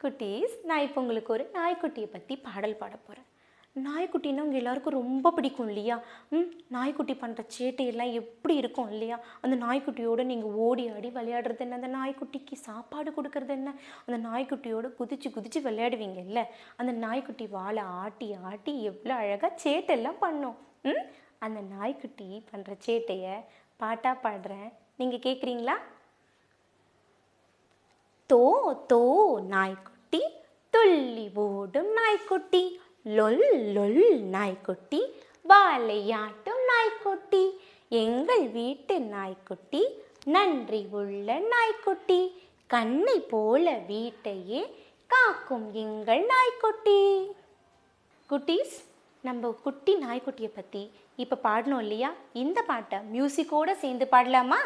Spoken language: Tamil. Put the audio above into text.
குட்டீஸ் நான் இப்போ உங்களுக்கு ஒரு நாய்க்குட்டியை பற்றி பாடல் பாட போகிறேன் நாய்க்குட்டின்னா உங்கள் எல்லாருக்கும் ரொம்ப பிடிக்கும் இல்லையா? ம் நாய்க்குட்டி பண்ணுற சேட்டையெல்லாம் எப்படி இருக்கும் இல்லையா? அந்த நாய்க்குட்டியோடு நீங்கள் ஓடி ஆடி விளையாடுறது என்ன? அந்த நாய்க்குட்டிக்கு சாப்பாடு கொடுக்கறது என்ன? அந்த நாய்க்குட்டியோடு குதிச்சு குதிச்சு விளையாடுவீங்கல்ல அந்த நாய்க்குட்டி வாழை ஆட்டி ஆட்டி எவ்வளோ அழகாக சேட்டெல்லாம் பண்ணும். ம் அந்த நாய்க்குட்டி பண்ணுற சேட்டையை பாட்டாக பாடுறேன். நீங்கள் கேட்குறீங்களா தோ தோ நாய்க்குட்டி துள்ளி ஓடும் நாய்க்குட்டி லொல் லொல் நாய்க்குட்டி வாலையாட்டும் நாய்க்குட்டி எங்கள் வீட்டு நாய்க்குட்டி நன்றி உள்ள நாய்க்குட்டி கண்ணை போல வீட்டையே காக்கும் எங்கள் நாய்க்குட்டி. குட்டீஸ் நம்ம குட்டி நாய்க்குட்டியை பற்றி இப்போ பாடணும் இல்லையா? இந்த பாட்டை மியூசிக்கோடு சேர்ந்து பாடலாமா?